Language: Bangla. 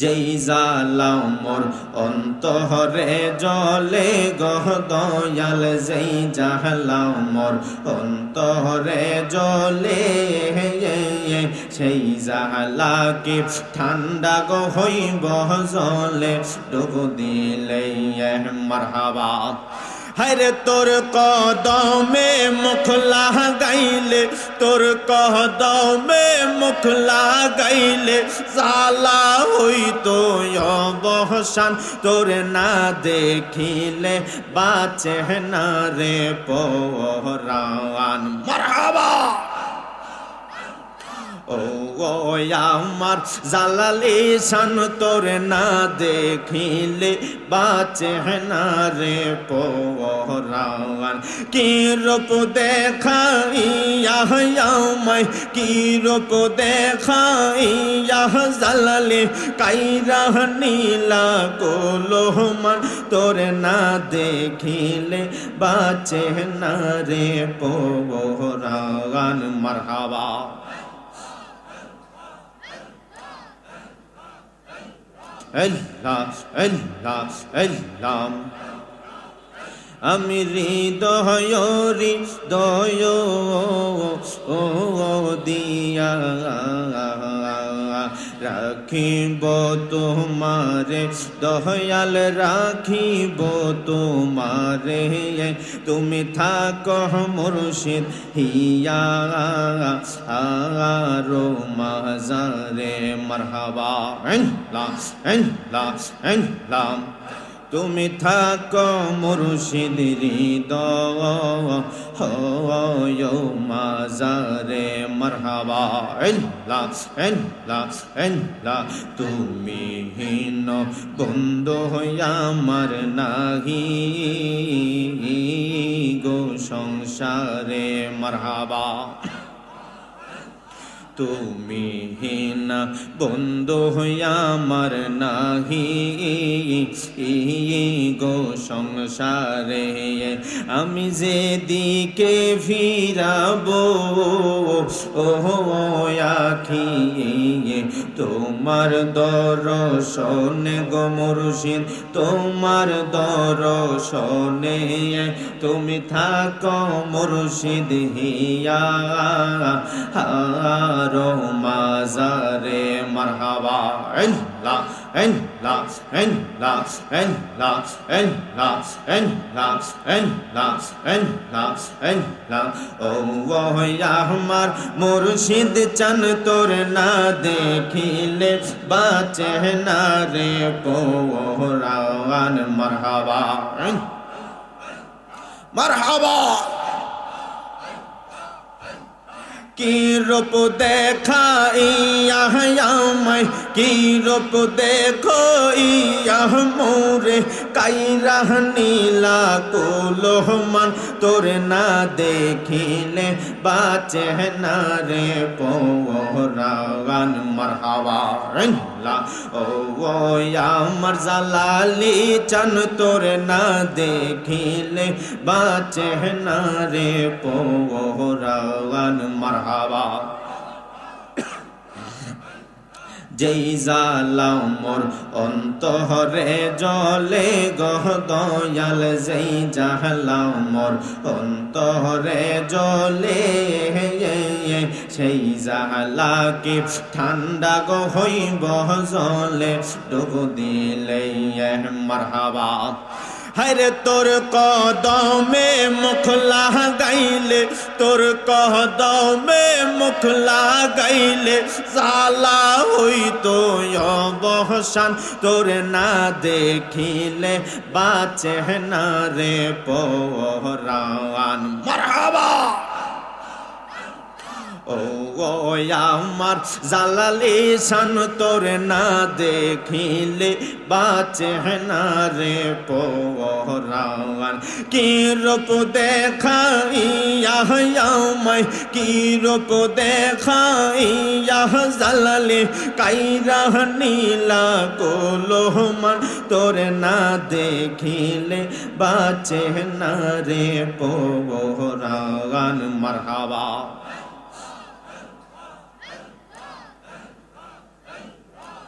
যেই জালাও মোর অন্তরে জলে গহ দয়াল, যেই জালাও মোর অন্তরে জলে সেই জালাকে ঠান্ডা গো হইব জলে ডুব দিলে মারহাবা। হরে তোর কদমে মুখ লাগাইলে, তোর কদমে মুখ লাগাইলে সালা হইতো অবসান। তোর না দেখিলে বাঁচে না রে পরান মারহাবা! ও আমার জালালি শান তোর না দেখিলে বাঁচে না রে পোরান কি রূপ দেখাইয়া আমায় কি রূপ দেখাইয়া জালালি কাইরা নীলা কোলোমান তোর না দেখিলে বাঁচে না রে পোরান মারহাবা। আল্লাহ আল্লাহ আল্লাহ আমি হৃদয়রি দয় ও দিয়া রাখিব তোমারে দহয়াল রাখিব তোমারে। তুমি থাক মুর্শিদ হিয়া আরও মাজারে মারহাবা। আল্লাহ আল্লাহ আল্লাহ তুমি থাকো মুর্শিদ হৃদয় মাজারে মারহাবা। আল্লাহ তুমি হীন বন্ধু আমার নাহি গো সংসারে মারহাবা। তুমি হিনা বন্ধু আমার নাহি। গো সংসারে আমি যে দিকে ফিরাবো ও তোমার দর্শনে গো মুর্শিদ, তোমার দর্শনে তুমি থাকো মুর্শিদ হিয়া। হারো মাজারে মারহাবা। আল্লাহ আল্লাহ আল্লাহ আল্লাহ আল্লাহ আল্লাহ আল্লাহ আল্লাহ আল্লাহ ও আমার মুর্শিদ চান তোর না দেখিলে বাঁচে না রে পোরান মারহাবা। মারহাবা। কি রূপ দেখাইয়া আমায় কি রূপ দেখো ইয়া মোরে কাইরা নীলা কোলহমান তোর না দেখিলে বাঁচে না রে পৌরাগান মারহাবা ও ও, আমার জালালি চান, তোর না দেখিলে বাঁচে না রে পৌরাগান মারহাবা যেই জালাও মোর অন্তহরে জলে গহ দয়াল, যেই জালাও মোর অন্তহরে জলে সেই জালাকে ঠান্ডা গো হইব জলে, ডুব দিলে মারহাবা। হরে তোর কদমে মুখ লাগাইলে, তোর কদমে মুখ লাগাইলে সালা হইতো অবসান। তোর না দেখিলে বাঁচে না রে পরান মারহাবা! ও আমার জালালি শান তোর না দেখিলে বাঁচে না রে পোরান কি রূপ দেখাইয়া আমায় কি রূপ দেখাইয়া জালালি, কাইরা নীলা কোলোমান তোর না দেখিলে বাঁচে না রে পোরান মারহাবা।